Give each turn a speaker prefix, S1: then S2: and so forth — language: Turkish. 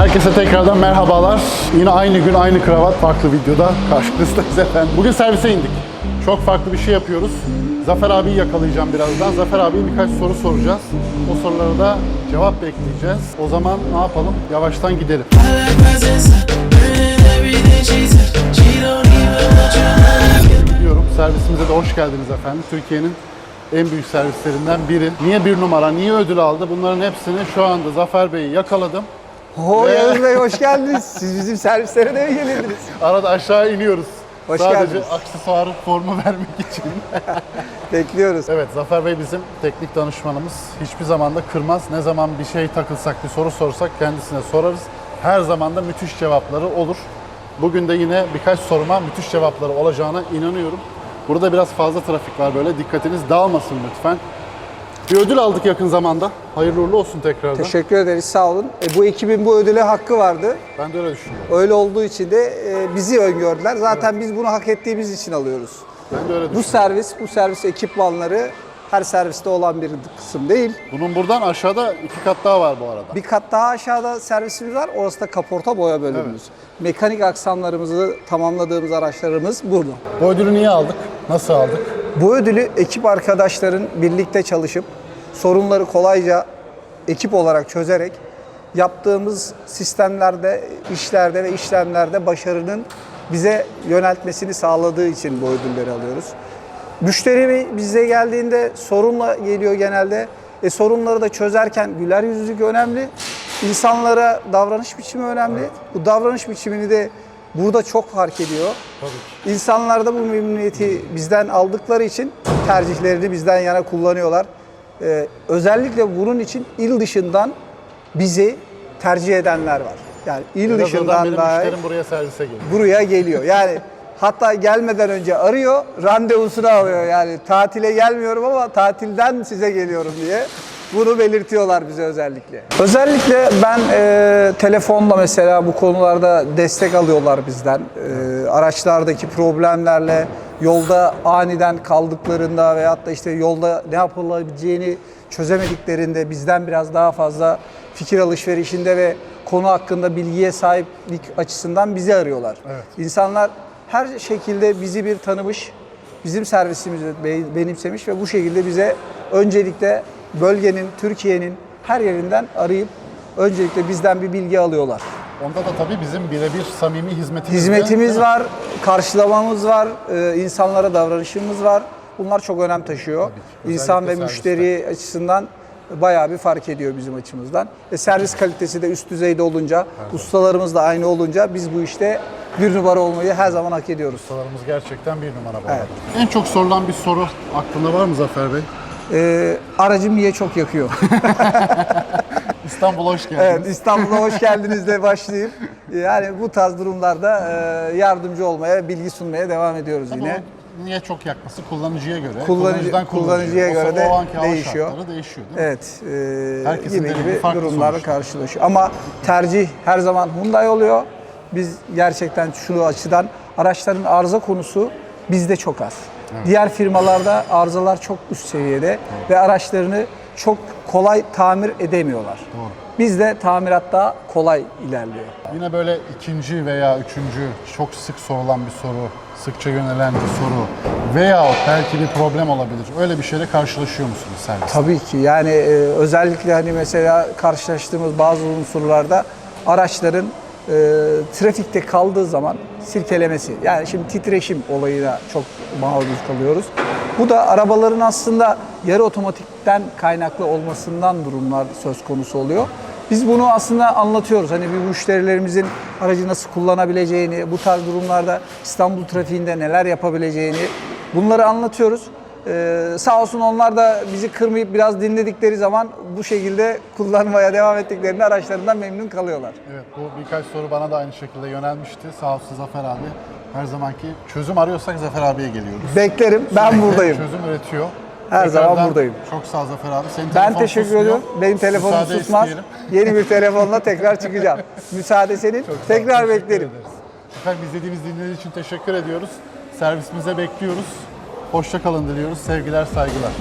S1: Herkese tekrardan merhabalar. Yine aynı gün aynı kravat farklı videoda karşınızdayız efendim. Bugün servise indik. Çok farklı bir şey yapıyoruz. Zafer abiyi yakalayacağım birazdan. Zafer abiye birkaç soru soracağız. O sorulara da cevap bekleyeceğiz. O zaman ne yapalım? Yavaştan gidelim. Gidiyorum. Servisimize de hoş geldiniz efendim. Türkiye'nin en büyük servislerinden biri. Niye bir numara, niye ödül aldı? Bunların hepsini şu anda Zafer Bey'i yakaladım. Ve-
S2: Yavuz Bey hoş geldiniz. Siz bizim servislere de mi gelirdiniz?
S1: Arada aşağı iniyoruz.
S2: Hoş
S1: Sadece
S2: geldiniz.
S1: aksesuarı formu vermek için.
S2: Bekliyoruz.
S1: Evet Zafer Bey bizim teknik danışmanımız. Hiçbir zaman da kırmaz. Ne zaman bir şey takılsak, bir soru sorsak kendisine sorarız. Her zaman da müthiş cevapları olur. Bugün de yine birkaç soruma müthiş cevapları olacağına inanıyorum. Burada biraz fazla trafik var böyle. Dikkatiniz dağılmasın lütfen. Bir ödül aldık yakın zamanda. Hayırlı uğurlu olsun tekrardan.
S2: Teşekkür ederiz sağ olun. E, bu ekibin bu ödüle hakkı vardı.
S1: Ben de öyle düşünüyorum.
S2: Öyle olduğu için de e, bizi öngördüler. Zaten biz bunu hak ettiğimiz için alıyoruz.
S1: Ben de öyle
S2: Bu
S1: düşünüyorum.
S2: servis, bu servis ekipmanları her serviste olan bir kısım değil.
S1: Bunun buradan aşağıda iki kat daha var bu arada.
S2: Bir kat daha aşağıda servisimiz var. Orası da kaporta boya bölümümüz. Mekanik aksamlarımızı tamamladığımız araçlarımız burada.
S1: Bu ödülü niye aldık? Nasıl aldık?
S2: Bu ödülü ekip arkadaşların birlikte çalışıp sorunları kolayca ekip olarak çözerek yaptığımız sistemlerde, işlerde ve işlemlerde başarının bize yöneltmesini sağladığı için bu ödülleri alıyoruz. Müşteri bize geldiğinde sorunla geliyor genelde. E sorunları da çözerken güler yüzlülük önemli. İnsanlara davranış biçimi önemli. Bu davranış biçimini de burada çok fark ediyor. İnsanlar da bu memnuniyeti bizden aldıkları için tercihlerini bizden yana kullanıyorlar. Ee, özellikle bunun için il dışından bizi tercih edenler var. Yani il
S1: azından
S2: dışından da
S1: buraya servise geliyor.
S2: buraya geliyor. Yani hatta gelmeden önce arıyor, randevusunu alıyor. Yani tatile gelmiyorum ama tatilden size geliyorum diye. Bunu belirtiyorlar bize özellikle. Özellikle ben e, telefonla mesela bu konularda destek alıyorlar bizden. E, araçlardaki problemlerle yolda aniden kaldıklarında veyahut da işte yolda ne yapılabileceğini çözemediklerinde bizden biraz daha fazla fikir alışverişinde ve konu hakkında bilgiye sahiplik açısından bizi arıyorlar. İnsanlar her şekilde bizi bir tanımış, bizim servisimizi be- benimsemiş ve bu şekilde bize öncelikle bölgenin, Türkiye'nin her yerinden arayıp öncelikle bizden bir bilgi alıyorlar.
S1: Onda da tabii bizim birebir samimi hizmetimiz de-
S2: Hizmetimiz
S1: mi?
S2: var, karşılamamız var, e, insanlara davranışımız var. Bunlar çok önem taşıyor.
S1: Özellikle
S2: İnsan ve
S1: serviste.
S2: müşteri açısından bayağı bir fark ediyor bizim açımızdan. E, servis kalitesi de üst düzeyde olunca, ustalarımız da aynı olunca biz bu işte bir numara olmayı her zaman hak ediyoruz.
S1: Ustalarımız gerçekten bir numara bu
S2: Evet.
S1: En çok sorulan bir soru aklında var mı Zafer Bey?
S2: E, aracım niye çok yakıyor?
S1: İstanbul'a hoş geldiniz.
S2: evet, İstanbul'a hoş geldinizle başlayayım. Yani bu tarz durumlarda e, yardımcı olmaya, bilgi sunmaya devam ediyoruz
S1: Tabii
S2: yine.
S1: o niye çok yakması kullanıcıya göre,
S2: Kullanıcı-
S1: kullanıcıdan
S2: kullanıcıya
S1: kullanıcıya.
S2: göre de değişiyor.
S1: şartları değişiyor değil mi?
S2: Evet, e,
S1: Herkesin
S2: gibi
S1: deneyimi
S2: gibi
S1: farklı
S2: durumlarla
S1: sonuçta.
S2: karşılaşıyor. Ama tercih her zaman Hyundai oluyor. Biz gerçekten şu açıdan araçların arıza konusu bizde çok az. Diğer firmalarda arızalar çok üst seviyede ve araçlarını çok kolay tamir edemiyorlar. Bizde tamiratta kolay ilerliyor.
S1: Yine böyle ikinci veya üçüncü çok sık sorulan bir soru, sıkça yönelen bir soru veya belki bir problem olabilir. Öyle bir şeyle karşılaşıyor musunuz servis?
S2: Tabii ki yani e, özellikle hani mesela karşılaştığımız bazı unsurlarda araçların e, trafikte kaldığı zaman sirkelemesi. Yani şimdi titreşim olayına çok maruz kalıyoruz. Bu da arabaların aslında yarı otomatikten kaynaklı olmasından durumlar söz konusu oluyor. Biz bunu aslında anlatıyoruz. Hani bir müşterilerimizin aracı nasıl kullanabileceğini, bu tarz durumlarda İstanbul trafiğinde neler yapabileceğini bunları anlatıyoruz. Ee, sağ olsun onlar da bizi kırmayıp biraz dinledikleri zaman bu şekilde kullanmaya devam ettiklerinde araçlarından memnun kalıyorlar.
S1: Evet bu birkaç soru bana da aynı şekilde yönelmişti. Sağ olsun Zafer abi. Her zamanki çözüm arıyorsak Zafer abiye geliyoruz.
S2: Beklerim. Ben
S1: Sürekli
S2: buradayım.
S1: Çözüm üretiyor.
S2: Her zaman buradayım.
S1: Çok sağ ol Zafer abi. Senin
S2: Ben
S1: telefon
S2: teşekkür
S1: susmuyor.
S2: ediyorum. Benim telefonum
S1: Müsaade
S2: susmaz.
S1: isteyelim.
S2: Yeni bir telefonla tekrar çıkacağım. Müsaade senin.
S1: Çok sağ ol,
S2: tekrar
S1: teşekkür
S2: beklerim.
S1: ederiz. Efendim izlediğiniz dinlediğiniz için teşekkür ediyoruz. Servisimize bekliyoruz. Hoşça kalın diliyoruz. Sevgiler, saygılar.